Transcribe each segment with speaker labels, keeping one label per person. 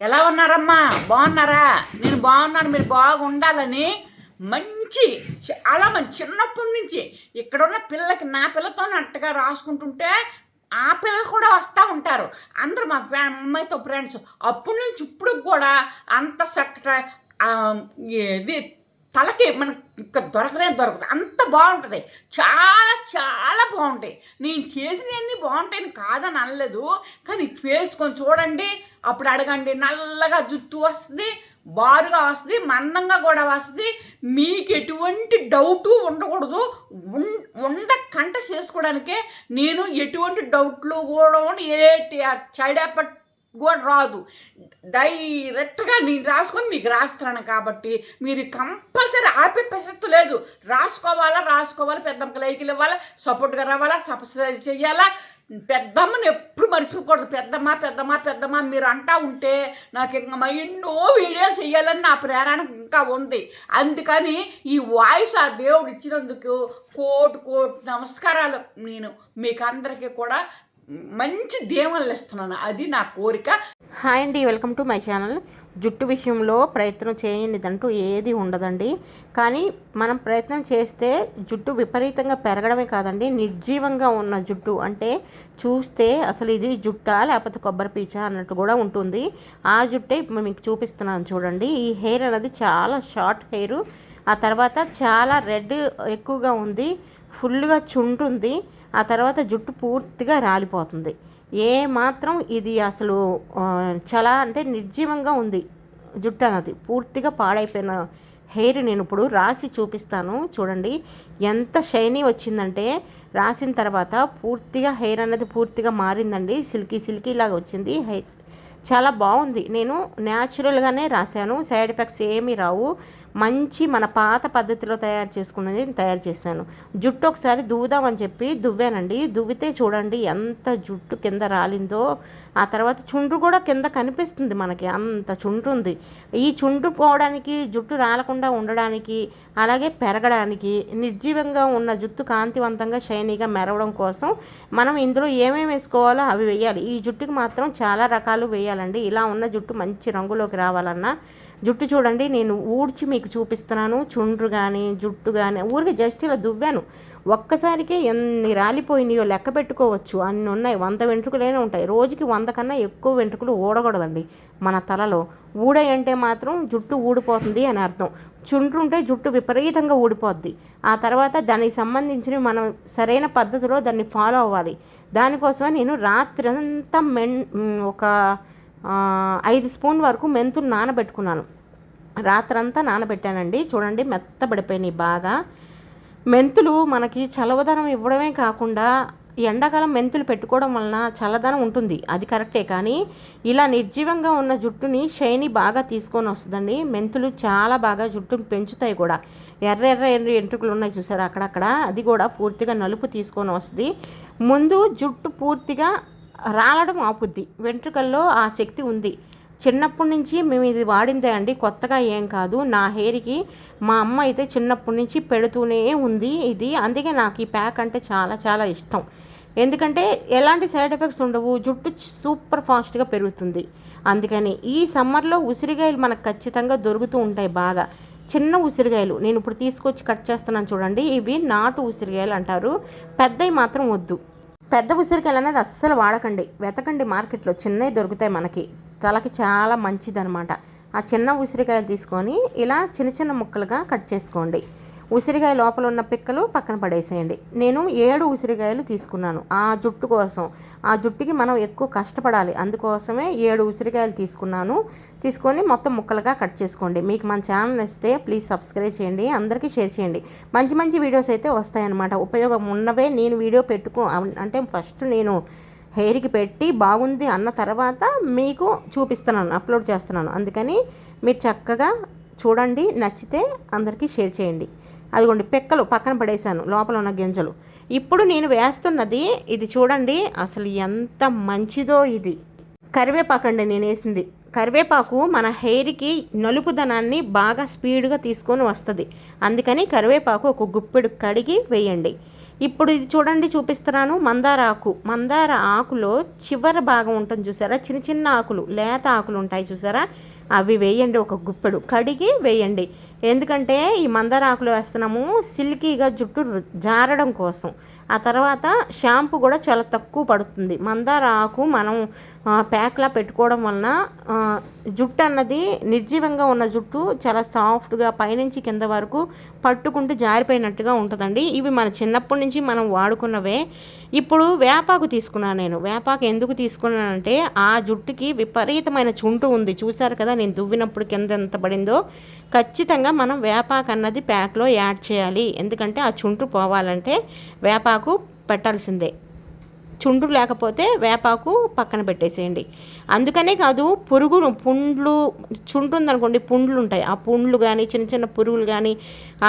Speaker 1: ఎలా ఉన్నారమ్మా? బాగున్నారా? నేను బాగున్నాను మీరు బాగుండాలని మంచి చాలా మంచి చిన్నప్పటి నుంచి ఇక్కడున్న పిల్లకి నా పిల్లతో అట్టగా రాసుకుంటుంటే ఆ పిల్లలు కూడా వస్తూ ఉంటారు. అందరూ మా ఫ్యా అమ్మాయితో ఫ్రెండ్స్ అప్పటి నుంచి ఇప్పుడు కూడా అంత చక్కట ఇది తలకి మనకి ఇంకా దొరకనే దొరకదు. అంత బాగుంటుంది. చాలా చాలా బాగుంటాయి. నేను చేసినవన్నీ బాగుంటాయని కాదని అనలేదు. కానీ వేసుకొని చూడండి. అప్పుడు అడగండి. నల్లగా జుట్టు వస్తుంది బారుగా వస్తుంది మందంగా కూడా వస్తుంది. మీకు ఎటువంటి డౌటు ఉండకూడదు. ఉండ ఉండకంట చేసుకోవడానికే నేను ఎటువంటి డౌట్లు కూడా ఏ సైడ్ ఎఫెక్ట్ కూడా రాదు. డైరెక్ట్గా నేను రాసుకొని మీకు రాస్తున్నాను కాబట్టి మీరు కంపల్సరీ ఆపే ప్రసక్తి లేదు. రాసుకోవాలా రాసుకోవాలి పెద్దమ్మకి లైకులు ఇవ్వాలా సపోర్ట్గా రావాలా సబ్స్క్రైబ్ చేయాలా? పెద్దమ్మని ఎప్పుడు మర్చిపోకూడదు. పెద్దమ్మ పెద్దమ్మ పెద్దమ్మ మీరు అంటా ఉంటే నాకు ఇంకా మా ఎన్నో వీడియోలు చేయాలని నా ప్రేరణ ఇంకా ఉంది. అందుకని ఈ వాయిస్ ఆ దేవుడు ఇచ్చినందుకు కోటి కోటి నమస్కారాలు నేను మీకు అందరికీ కూడా మంచి దేవుళ్ళు ఇస్తున్నాను అది నా కోరిక.
Speaker 2: హాయ్ అండి వెల్కమ్ టు మై ఛానల్. జుట్టు విషయంలో ప్రయత్నం చేయనిదంటూ ఏది ఉండదండి. కానీ మనం ప్రయత్నం చేస్తే జుట్టు విపరీతంగా పెరగడమే కాదండి నిర్జీవంగా ఉన్న జుట్టు. అంటే చూస్తే అసలు ఇది జుట్టా లేకపోతే కొబ్బరి పీచ అన్నట్టు కూడా ఉంటుంది. ఆ జుట్టే ఇప్పుడు మీకు చూపిస్తున్నాను చూడండి. ఈ హెయిర్ అనేది చాలా షార్ట్ హెయిర్. ఆ తర్వాత చాలా రెడ్ ఎక్కువగా ఉంది ఫుల్గా చుంటుంది ఆ తర్వాత జుట్టు పూర్తిగా రాలిపోతుంది. ఏ మాత్రం ఇది అసలు చాలా అంటే నిర్జీవంగా ఉంది జుట్టు అన్నది. పూర్తిగా పాడైపోయిన హెయిర్ నేను ఇప్పుడు రాసి చూపిస్తాను. చూడండి ఎంత షైనీ వచ్చిందంటే రాసిన తర్వాత పూర్తిగా హెయిర్ అనేది పూర్తిగా మారిందండి. సిల్కీ సిల్కీ లాగా వచ్చింది. హెయిర్ చాలా బాగుంది. నేను న్యాచురల్గానే రాశాను. సైడ్ ఎఫెక్ట్స్ ఏమీ రావు. మంచి మన పాత పద్ధతిలో తయారు చేసుకున్నది తయారు చేశాను. జుట్టు ఒకసారి దువ్వుదామని చెప్పి దువ్వానండి. దువ్వితే చూడండి ఎంత జుట్టు కింద రాలిందో. ఆ తర్వాత చుండ్రు కూడా కింద కనిపిస్తుంది మనకి అంత చుండ్రు ఉంది. ఈ చుండ్రు పోవడానికి జుట్టు రాలకుండా ఉండడానికి అలాగే పెరగడానికి నిర్జీవంగా ఉన్న జుట్టు కాంతివంతంగా షైనీగా మెరవడం కోసం మనం ఇందులో ఏమేమి వేసుకోవాలో అవి వేయాలి. ఈ జుట్టుకి మాత్రం చాలా రకాలు వేయాలండి. ఇలా ఉన్న జుట్టు మంచి రంగులోకి రావాలన్నా జుట్టు చూడండి నేను ఊడ్చి మీకు చూపిస్తున్నాను. చుండ్రు కానీ జుట్టు కానీ ఊరికి జస్ట్ ఇలా దువ్వాను. ఒక్కసారికే ఎన్ని రాలిపోయినాయో లెక్క పెట్టుకోవచ్చు. అన్ని ఉన్నాయి. వంద వెంట్రుకలైనా ఉంటాయి. రోజుకి వంద కన్నా ఎక్కువ వెంట్రుకలు ఊడకూడదండి మన తలలో. ఊడాయంటే మాత్రం జుట్టు ఊడిపోతుంది అని అర్థం. చుండ్రు ఉంటే జుట్టు విపరీతంగా ఊడిపోద్ది. ఆ తర్వాత దానికి సంబంధించిన మనం సరైన పద్ధతిలో దాన్ని ఫాలో అవ్వాలి. దానికోసమే నేను రాత్రి అంతా మెన్ ఒక ఐదు స్పూన్ వరకు మెంతులు నానబెట్టుకున్నాను. రాత్రంతా నానబెట్టానండి. చూడండి మెత్తబడిపోయినాయి బాగా. మెంతులు మనకి చలవదనం ఇవ్వడమే కాకుండా ఎండాకాలం మెంతులు పెట్టుకోవడం వలన చల్లదనం ఉంటుంది. అది కరెక్టే కానీ ఇలా నిర్జీవంగా ఉన్న జుట్టుని షైనీ బాగా తీసుకొని వస్తుందండి. మెంతులు చాలా బాగా జుట్టును పెంచుతాయి కూడా. ఎర్ర ఎర్ర ఎర్ర ఎంట్రుకలు ఉన్నాయి చూసారు అక్కడక్కడ. అది కూడా పూర్తిగా నలుపు తీసుకొని వస్తుంది. ముందు జుట్టు పూర్తిగా రాలడం ఆపుద్ది. వెంట్రుకల్లో ఆ శక్తి ఉంది. చిన్నప్పటి నుంచి మేము ఇది వాడిందే అండి. కొత్తగా ఏం కాదు. నా హెయిర్కి మా అమ్మ అయితే చిన్నప్పటి నుంచి పెడుతూనే ఉంది ఇది. అందుకే నాకు ఈ ప్యాక్ అంటే చాలా చాలా ఇష్టం. ఎందుకంటే ఎలాంటి సైడ్ ఎఫెక్ట్స్ ఉండవు. జుట్టు సూపర్ ఫాస్ట్గా పెరుగుతుంది. అందుకని ఈ సమ్మర్లో ఉసిరికాయలు మనకు ఖచ్చితంగా దొరుకుతూ ఉంటాయి బాగా. చిన్న ఉసిరికాయలు నేను ఇప్పుడు తీసుకొచ్చి కట్ చేస్తున్నాను చూడండి. ఇవి నాటు ఉసిరికాయలు అంటారు. పెద్దవి మాత్రం వద్దు. పెద్ద ఉసిరికాయలు అనేది అస్సలు వాడకండి. వెతకండి మార్కెట్లో. చిన్నవి దొరుకుతాయి మనకి. తలకి చాలా మంచిదనమాట ఆ చిన్న ఉసిరికాయలు తీసుకొని ఇలా చిన్న చిన్న ముక్కలుగా కట్ చేసుకోండి. ఉసిరికాయ లోపల ఉన్న పిక్కలు పక్కన పడేసేయండి. నేను ఏడు ఉసిరికాయలు తీసుకున్నాను ఆ జుట్టు కోసం. ఆ జుట్టుకి మనం ఎక్కువ కష్టపడాలి. అందుకోసమే ఏడు ఉసిరికాయలు తీసుకున్నాను. తీసుకొని మొత్తం ముక్కలుగా కట్ చేసుకోండి. మీకు మన ఛానల్ ఇస్తే ప్లీజ్ సబ్స్క్రైబ్ చేయండి. అందరికీ షేర్ చేయండి. మంచి మంచి వీడియోస్ అయితే వస్తాయన్నమాట. ఉపయోగం ఉన్నవే నేను వీడియో పెట్టుకో అంటే ఫస్ట్ నేను హెయిర్కి పెట్టి బాగుంది అన్న తర్వాత మీకు చూపిస్తున్నాను అప్లోడ్ చేస్తున్నాను. అందుకని మీరు చక్కగా చూడండి నచ్చితే అందరికీ షేర్ చేయండి. అదిగోండి పెక్కలు పక్కన పడేశాను లోపల ఉన్న గింజలు. ఇప్పుడు నేను వేస్తున్నది ఇది చూడండి అసలు ఎంత మంచిదో ఇది. కరివేపాకు అండి నేను వేసింది. కరివేపాకు మన హెయిర్కి నలుపుదనాన్ని బాగా స్పీడ్గా తీసుకొని వస్తుంది. అందుకని కరివేపాకు ఒక గుప్పెడు కడిగి వేయండి. ఇప్పుడు ఇది చూడండి చూపిస్తున్నాను. మందార ఆకు. మందార ఆకులో చివరి భాగం ఉంటుంది చూసారా? చిన్న చిన్న ఆకులు లేత ఆకులు ఉంటాయి చూసారా? అవి వేయండి ఒక గుప్పెడు. కడిగి వేయండి. ఎందుకంటే ఈ మందార ఆకులు వేస్తున్నాము సిల్కీగా జుట్టు జారడం కోసం. ఆ తర్వాత షాంపూ కూడా చాలా తక్కువ పడుతుంది. మందార ఆకు మనం ప్యాక్లా పెట్టుకోవడం వలన జుట్టు అన్నది నిర్జీవంగా ఉన్న జుట్టు చాలా సాఫ్ట్గా పైనుంచి కింద వరకు పట్టుకుంటూ జారిపోయినట్టుగా ఉంటుందండి. ఇవి మన చిన్నప్పటి నుంచి మనం వాడుకున్నవే. ఇప్పుడు వేపాకు తీసుకున్నాను నేను. వేపాకు ఎందుకు తీసుకున్నానంటే ఆ జుట్టుకి విపరీతమైన చుంటు ఉంది. చూసారు కదా నేను దువ్వినప్పుడు కింద ఎంత పడిందో. ఖచ్చితంగా మనం వేపాకు అన్నది ప్యాక్లో యాడ్ చేయాలి. ఎందుకంటే ఆ చుండ్రు పోవాలంటే వేపాకు పెట్టాల్సిందే. చుండ్రు లేకపోతే వేపాకు పక్కన పెట్టేసేయండి. అందుకనే కాదు పురుగులు పుండ్లు చుండ్రు ఉందనుకోండి పుండ్లు ఉంటాయి. ఆ పుండ్లు కానీ చిన్న చిన్న పురుగులు కానీ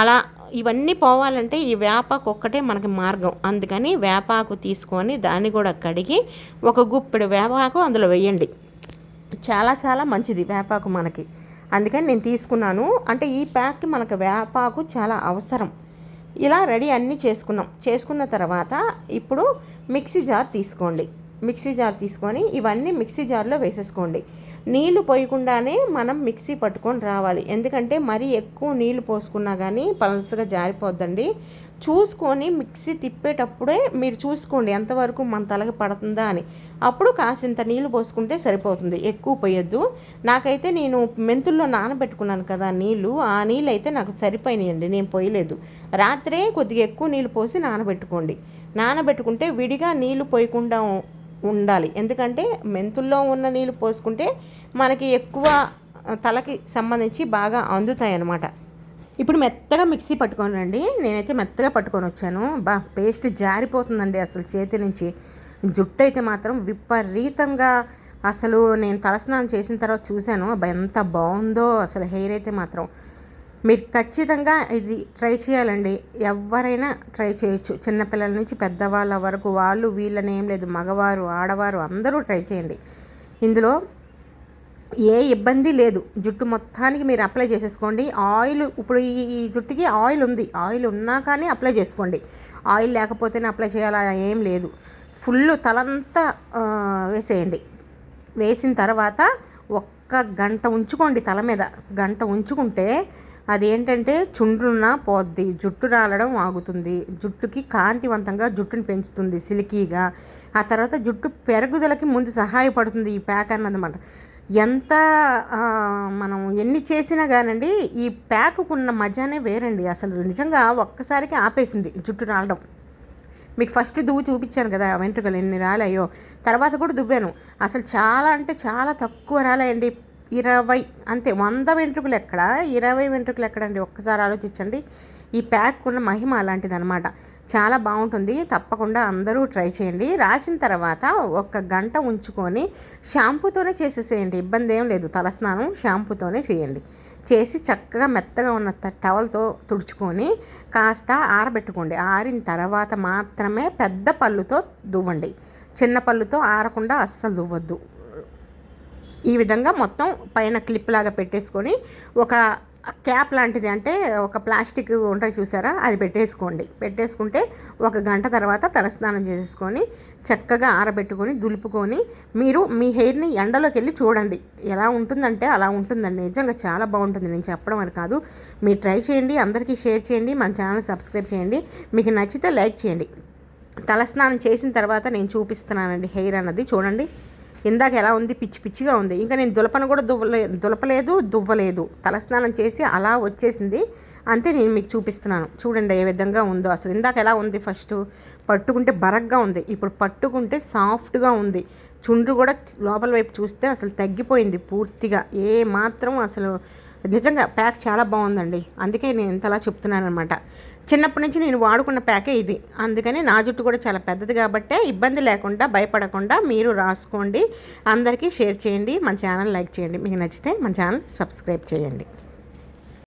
Speaker 2: అలా ఇవన్నీ పోవాలంటే ఈ వేపాకు ఒక్కటే మనకి మార్గం. అందుకని వేపాకు తీసుకొని దాన్ని కూడా కడిగి ఒక గుప్పెడు వేపాకు అందులో వేయండి. చాలా చాలా మంచిది వేపాకు మనకి. అందుకని నేను తీసుకున్నాను. అంటే ఈ ప్యాక్కి మనకు వేపాకు చాలా అవసరం. ఇలా రెడీ అన్నీ చేసుకున్నాం. చేసుకున్న తర్వాత ఇప్పుడు మిక్సీ జార్ తీసుకోండి. మిక్సీ జార్ తీసుకొని ఇవన్నీ మిక్సీ జార్లో వేసేసుకోండి. నీళ్ళు పోయకుండానే మనం మిక్సీ పట్టుకొని రావాలి. ఎందుకంటే మరీ ఎక్కువ నీళ్ళు పోసుకున్నా కానీ పలసగా జారిపోద్దండి. చూసుకొని మిక్సీ తిప్పేటప్పుడే మీరు చూసుకోండి ఎంతవరకు మన తలకి పడుతుందా అని. అప్పుడు కాసింత నీళ్ళు పోసుకుంటే సరిపోతుంది. ఎక్కువ పోయొద్దు. నాకైతే నేను మెంతుల్లో నానబెట్టుకున్నాను కదా నీళ్ళు. ఆ నీళ్ళు అయితే నాకు సరిపోయినాయండి. నేను పోయలేదు. రాత్రే కొద్దిగా ఎక్కువ నీళ్ళు పోసి నానబెట్టుకోండి. నానబెట్టుకుంటే విడిగా నీళ్ళు పోయకుండా ఉండాలి. ఎందుకంటే మెంతుల్లో ఉన్న నీళ్ళు పోసుకుంటే మనకి ఎక్కువ తలకి సంబంధించి బాగా అందుతాయి అన్నమాట ఇప్పుడు మెత్తగా మిక్సీ పట్టుకొని రండి నేనైతే మెత్తగా పట్టుకొని వచ్చాను. బా పేస్ట్ జారిపోతుందండి అసలు చేతి నుంచి. జుట్టు అయితే మాత్రం విపరీతంగా అసలు నేను తలస్నానం చేసిన తర్వాత చూశాను. అబ్బా ఎంత బాగుందో అసలు హెయిర్ అయితే మాత్రం. మీరు ఖచ్చితంగా ఇది ట్రై చేయాలండి. ఎవరైనా ట్రై చేయొచ్చు. చిన్నపిల్లల నుంచి పెద్దవాళ్ళ వరకు వాళ్ళు వీళ్ళని ఏం లేదు. మగవారు ఆడవారు అందరూ ట్రై చేయండి. ఇందులో ఏ ఇబ్బంది లేదు. జుట్టు మొత్తానికి మీరు అప్లై చేసేసుకోండి. ఆయిల్ ఇప్పుడు ఈ జుట్టుకి ఆయిల్ ఉంది. ఆయిల్ ఉన్నా కానీ అప్లై చేసుకోండి. ఆయిల్ లేకపోతేనే అప్లై చేయాలా? ఏం లేదు. ఫుల్ తలంతా వేసేయండి. వేసిన తర్వాత ఒక్క గంట ఉంచుకోండి తల మీద. గంట ఉంచుకుంటే అదేంటంటే చుండ్రున్న పోద్ది జుట్టు రాలడం ఆగుతుంది జుట్టుకి కాంతివంతంగా జుట్టుని పెంచుతుంది సిలికీగా. ఆ తర్వాత జుట్టు పెరుగుదలకి ముందు సహాయపడుతుంది ఈ ప్యాక్ అన్నదన్నమాట ఎంత మనం ఎన్ని చేసినా కానండి ఈ ప్యాకుకున్న మజానే వేరండి. అసలు నిజంగా ఒక్కసారికి ఆపేసింది జుట్టు రాలడం. మీకు ఫస్ట్ దువ్వు చూపించాను కదా వెంట్రుకలు ఎన్ని రాలాయో. తర్వాత కూడా దువ్వాను. అసలు చాలా అంటే చాలా తక్కువ రాలేయండి. ఇరవై అంతే వంద వెంట్రుకలు ఎక్కడ? ఇరవై వెంట్రుకలు ఎక్కడండి? ఒక్కసారి ఆలోచించండి. ఈ ప్యాక్ ఉన్న మహిమ అలాంటిది అనమాట చాలా బాగుంటుంది. తప్పకుండా అందరూ ట్రై చేయండి. రాసిన తర్వాత ఒక గంట ఉంచుకొని షాంపూతోనే చేసేసేయండి. ఇబ్బంది ఏం లేదు. తలస్నానం షాంపూతోనే చేయండి. చేసి చక్కగా మెత్తగా ఉన్న టవల్తో తుడుచుకొని కాస్త ఆరబెట్టుకోండి. ఆరిన తర్వాత మాత్రమే పెద్ద పళ్ళుతో దువ్వండి. చిన్న పళ్ళుతో ఆరకుండా అస్సలు దువ్వద్దు. ఈ విధంగా మొత్తం పైన క్లిప్ లాగా పెట్టేసుకొని ఒక క్యాప్ లాంటిది అంటే ఒక ప్లాస్టిక్ ఉంటుంది చూసారా? అది పెట్టేసుకోండి. పెట్టేసుకుంటే ఒక గంట తర్వాత తలస్నానం చేసేసుకొని చక్కగా ఆరబెట్టుకొని దులుపుకొని మీరు మీ హెయిర్ని ఎండలోకి వెళ్ళి చూడండి. ఎలా ఉంటుందంటే అలా ఉంటుందండి. నిజంగా చాలా బాగుంటుంది. నేను చెప్పడం అని కాదు. మీరు ట్రై చేయండి. అందరికీ షేర్ చేయండి. మన ఛానల్ సబ్స్క్రైబ్ చేయండి. మీకు నచ్చితే లైక్ చేయండి. తలస్నానం చేసిన తర్వాత నేను చూపిస్తున్నానండి హెయిర్ అన్నది. చూడండి. ఇందాక ఎలా ఉంది? పిచ్చి పిచ్చిగా ఉంది. ఇంకా నేను దులపను కూడా దువ్వలే దులపలేదు దువ్వలేదు. తలస్నానం చేసి అలా వచ్చేసింది. అంతే నేను మీకు చూపిస్తున్నాను. చూడండి ఏ విధంగా ఉందో అసలు. ఇందాక ఎలా ఉంది ఫస్ట్? పట్టుకుంటే బరగ్గా ఉంది. ఇప్పుడు పట్టుకుంటే సాఫ్ట్గా ఉంది. చుండ్రు కూడా లోపల వైపు చూస్తే అసలు తగ్గిపోయింది పూర్తిగా. ఏ మాత్రం అసలు నిజంగా ప్యాక్ చాలా బాగుందండి. అందుకే నేను ఇంతలా చెప్తున్నాను అనమాట చిన్నప్పటి నుంచి నేను వాడుకున్న ప్యాకే ఇది. అందుకని నా జుట్టు కూడా చాలా పెద్దది కాబట్టే ఇబ్బంది లేకుండా భయపడకుండా మీరు రాసుకోండి. అందరికీ షేర్ చేయండి. మన ఛానల్ లైక్ చేయండి. మీకు నచ్చితే మన ఛానల్ సబ్స్క్రైబ్ చేయండి.